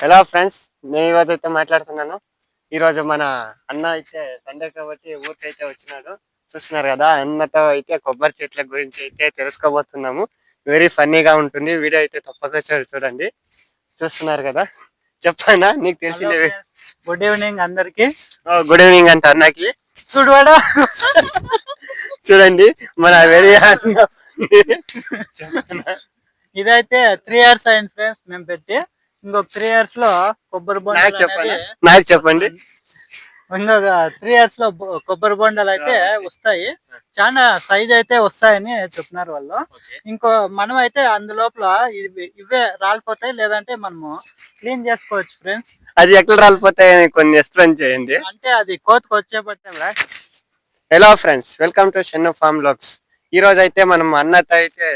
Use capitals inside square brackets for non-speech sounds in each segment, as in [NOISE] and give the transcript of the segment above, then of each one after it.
Hello friends నేను ఈరోజు అయితే మాట్లాడుతున్నాను. ఈరోజు మన అన్న అయితే సండే కాబట్టి ఊరికైతే వచ్చినాడు. చూస్తున్నారు కదా అన్నతో అయితే కొబ్బరి చెట్ల గురించి అయితే తెలుసుకోబోతున్నాము. వెరీ ఫన్నీగా ఉంటుంది. వీడియో అయితే తప్పక చూడండి. చూస్తున్నారు కదా. చెప్పనా? నీకు తెలిసిందే. గుడ్ ఈవినింగ్ అందరికి. గుడ్ ఈవినింగ్ అంట అన్నకి. చూడవాడా చూడండి మన వెరీ? ఇదైతే త్రీ ఇయర్స్ అయింది ఫ్రెండ్స్ మేము పెట్టి ఇంకొక త్రీ ఇయర్స్లో కొబ్బరి బొండాలు చెప్పండి. నాకు చెప్పండి. ఇంకొక త్రీ ఇయర్స్లో కొబ్బరి బొండాలు అయితే వస్తాయి. చాలా సైజ్ అయితే వస్తాయని చెప్తున్నారు వాళ్ళు. ఇంకో మనం అయితే అందులోపల ఇవి- ఇవే రాలిపోతాయి. లేదంటే మనము క్లీన్ చేసుకోవచ్చు ఫ్రెండ్స్ అది ఎట్లా రాలిపోతాయని కొన్ని ఎక్స్ప్లెయిన్ చేయండి. అంటే అది కోతకు వచ్చేపట్టే hello friends welcome to Chennu farm lakhs ఈ రోజు అయితే మనం అన్నతో అయితే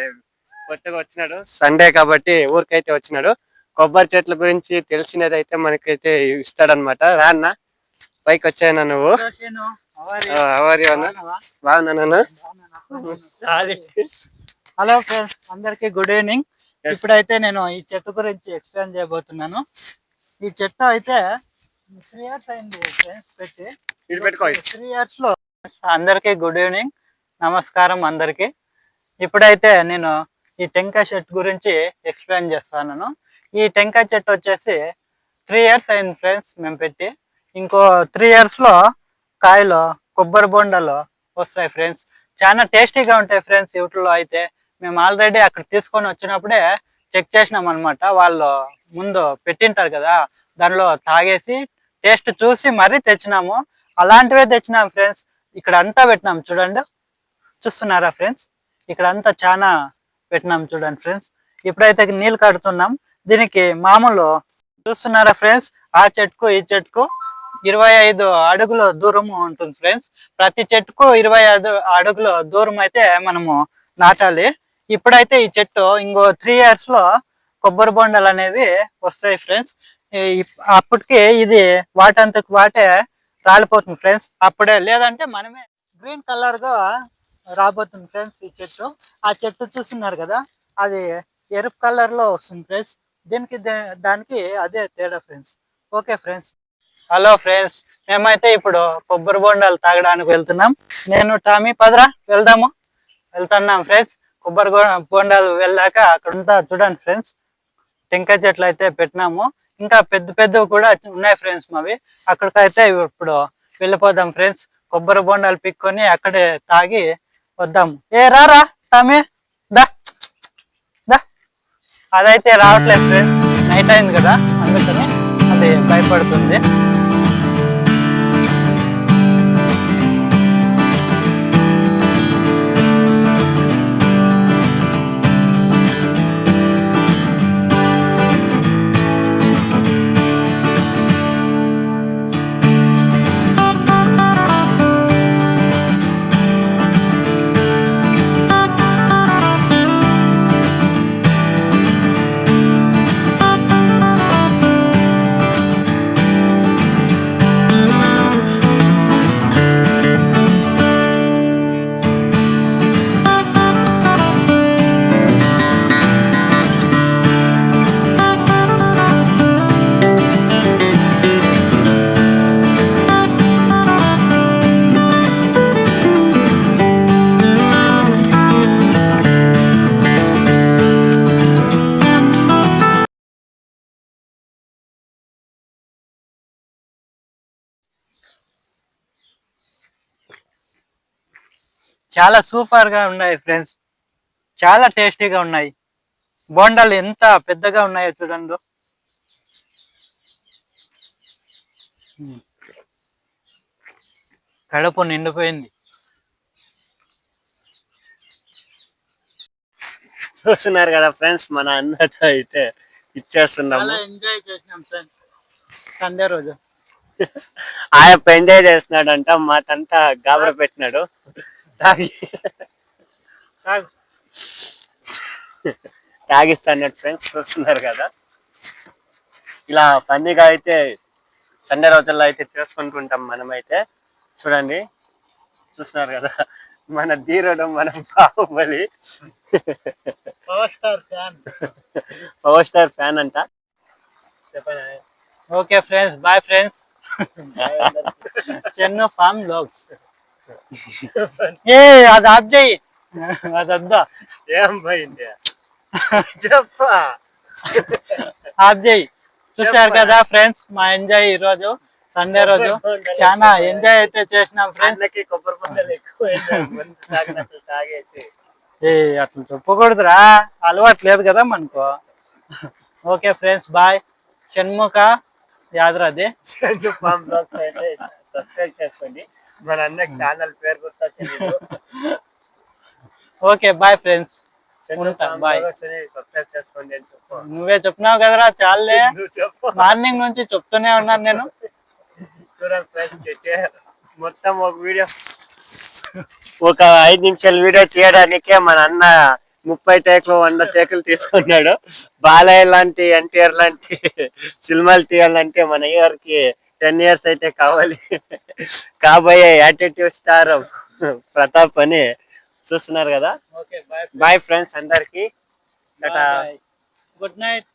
కొత్తగా వచ్చినాడు. సండే కాబట్టి ఊరికైతే వచ్చినాడు. కొబ్బరి చెట్ల గురించి తెలిసినది అయితే మనకైతే ఇస్తాడనమాట రా అన్న. పైకి వచ్చాయన నువ్వు? బాగున్నాను హలో ఫ్రెండ్స్ అందరికి గుడ్ ఈవినింగ్. ఇప్పుడైతే నేను ఈ చెట్టు గురించి ఎక్స్ప్లెయిన్ చేయబోతున్నాను. ఈ చెట్టు అయితే త్రీ ఇయర్స్ అయింది పెట్టి. త్రీ ఇయర్స్లో అందరికి గుడ్ ఈవినింగ్. నమస్కారం అందరికి. ఇప్పుడైతే నేను ఈ టెంకాయ చెట్టు గురించి ఎక్స్ప్లెయిన్ చేస్తాను. ఈ టెంకాయ చెట్టు వచ్చేసి త్రీ ఇయర్స్ అయింది ఫ్రెండ్స్ మేము పెట్టి. ఇంకో త్రీ ఇయర్స్లో కాయలు కొబ్బరి బొండలు వస్తాయి ఫ్రెండ్స్ చాలా టేస్టీగా ఉంటాయి ఫ్రెండ్స్ వీటిలో అయితే. మేము ఆల్రెడీ అక్కడ తీసుకొని వచ్చినప్పుడే చెక్ చేసినాం అనమాట వాళ్ళు ముందు పెట్టింటారు కదా దానిలో తాగేసి టేస్ట్ చూసి మరీ తెచ్చినాము. అలాంటివే తెచ్చినాం ఫ్రెండ్స్ ఇక్కడ అంతా పెట్టినాం చూడండి. చూస్తున్నారా ఫ్రెండ్స్ ఇక్కడ అంతా చాలా పెట్టినాం చూడండి ఫ్రెండ్స్ ఇప్పుడైతే నీళ్ళు కడుతున్నాం. దీనికి మామూలు చూస్తున్నారా ఫ్రెండ్స్? ఆ చెట్టుకు ఈ చెట్టుకు ఇరవై ఐదు అడుగుల దూరము ఉంటుంది ఫ్రెండ్స్. ప్రతి చెట్టుకు ఇరవై ఐదు అడుగుల దూరం అయితే మనము నాటాలి. ఇప్పుడైతే ఈ చెట్టు ఇంకో త్రీ ఇయర్స్లో కొబ్బరి బొండాలు అనేవి వస్తాయి ఫ్రెండ్స్. అప్పటికి ఇది వాటంతకు వాటే రాలిపోతుంది ఫ్రెండ్స్. అప్పుడే లేదంటే మనమే గ్రీన్ కలర్గా రాబోతుంది ఫ్రెండ్స్ ఈ చెట్టు. ఆ చెట్టు చూస్తున్నారు కదా? అది ఎరుపు కలర్లో వస్తుంది ఫ్రెండ్స్. దీనికి దే- దానికి అదే తేడా friends okay friends hello friends మేమైతే ఇప్పుడు కొబ్బరి బొండాలు తాగడానికి వెళ్తున్నాం. నేను టామీ పదరా వెళ్దాము. వెళ్తున్నాం ఫ్రెండ్స్ కొబ్బరి బొండాలు వెళ్ళాక అక్కడ ఉంటా చూడండి ఫ్రెండ్స్ టెంకాయ చెట్లు అయితే పెట్టినాము. ఇంకా పెద్ద పెద్దవి కూడా ఉన్నాయి ఫ్రెండ్స్ మావి. అక్కడికైతే ఇప్పుడు వెళ్ళిపోదాం ఫ్రెండ్స్ కొబ్బరి బొండాలు పిక్కొని అక్కడే తాగి వద్దాము. ఏ రారా టామీ? దా. అదైతే రావట్లేదు ఫ్రెండ్స్ నైట్ అయింది కదా అందుకని అది భయపడుతుంది. చాలా సూపర్గా ఉన్నాయి ఫ్రెండ్స్ చాలా టేస్టీగా ఉన్నాయి. బోండాలు ఎంత పెద్దగా ఉన్నాయో చూడండి. కడుపు నిండిపోయింది. చూస్తున్నారు కదా ఫ్రెండ్స్ మన అన్నతో అయితే ఇచ్చేస్తున్నాము. ఎంజాయ్ చేసినాం ఫ్రెండ్స్ సండే రోజు. [LAUGHS] ఆయన ఎంజాయ్ చేస్తున్నాడంట మాతంతా గాబర పెట్టినాడు. తాగి. తాగు. తాగిస్తాడు ఫ్రెండ్స్ చూస్తున్నారు కదా. ఇలా పందిగా అయితే సండే రోజుల్లో అయితే చేసుకుంటుంటాం మనమైతే. చూడండి. చూస్తున్నారు కదా. మన ధీరుడు మన Baahubali. Power star fan power star fan అంట. Okay friends bye friends Chennu farm లోక్స్ ఏ అది ఆప్ చేయి అది వద్దా ఏం పోయింది? చెప్పా. చేయి చూశారు కదా ఫ్రెండ్స్ మా ఎంజాయ్ ఈ రోజు. సండే రోజు చాలా ఎంజాయ్ అయితే చేసినాం ఫ్రెండ్స్. కొబ్బరి పొందలు ఎక్కువ తాగేసి. ఏ అట్లా చెప్పకూడదురా. అలవాటు లేదు కదా మనకు. Okay friends bye. షణ్ముఖ యాదరాది సబ్స్క్రైబ్ చేసుకోండి. మన అన్నకి ఛానల్ పేరు గుర్తా ఓకే బాయ్ ఫ్రెండ్స్. నువ్వే చెప్పినావు కదరా చాలే. మార్నింగ్ నుంచి చెప్తూనే ఉన్నాను నేను. మొత్తం ఒక వీడియో. ఒక ఐదు నిమిషాల వీడియో తీయడానికే మన అన్న ముప్పై టేకులు వంద టేకులు తీసుకున్నాడు. బాలయ్య లాంటి ఎన్టీఆర్ లాంటి సినిమాలు తీయాలంటే మన ఇయర్కి టెన్ ఇయర్స్ అయితే కావాలి. కాబోయే యాటిట్యూడ్ స్టార్ ప్రతాప్ అని చూస్తున్నారు కదా. బాయ్ ఫ్రెండ్స్ అందరికి. Good night